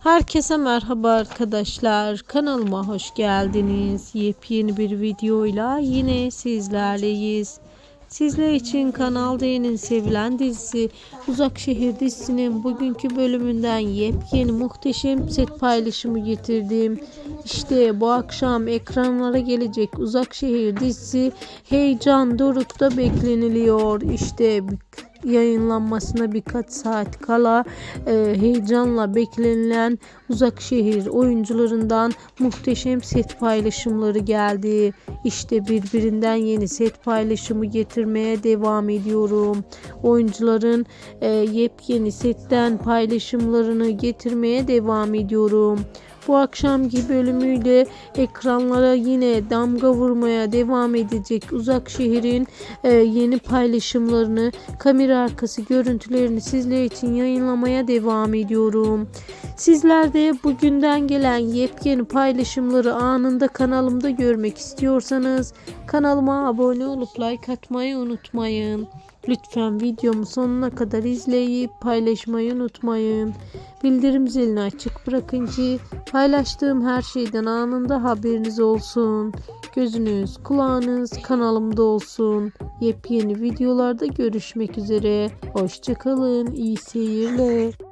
Herkese merhaba arkadaşlar. Kanalıma hoş geldiniz. Yepyeni bir videoyla yine sizlerleyiz. Sizler için Kanal D'nin sevilen dizisi Uzak Şehir dizisinin bugünkü bölümünden yepyeni muhteşem set paylaşımı getirdim. İşte bu akşam ekranlara gelecek Uzak Şehir dizisi heyecan dorukta bekleniliyor. İşte yayınlanmasına birkaç saat kala e, heyecanla beklenilen Uzak Şehir oyuncularından muhteşem set paylaşımları geldi. İşte birbirinden yeni set paylaşımı getirmeye devam ediyorum. Oyuncuların e, yepyeni setten paylaşımlarını getirmeye devam ediyorum. Bu akşamki bölümüyle ekranlara yine damga vurmaya devam edecek Uzak Şehir'in e, yeni paylaşımlarını, kamera arkası görüntülerini sizler için yayınlamaya devam ediyorum. Sizler de bugünden gelen yepyeni paylaşımları anında kanalımda görmek istiyorsanız kanalıma abone olup like atmayı unutmayın. Lütfen videomu sonuna kadar izleyip paylaşmayı unutmayın. Bildirim zilini açık bırakın ki paylaştığım her şeyden anında haberiniz olsun. Gözünüz, kulağınız kanalımda olsun. Yepyeni videolarda görüşmek üzere. Hoşçakalın. İyi seyirler.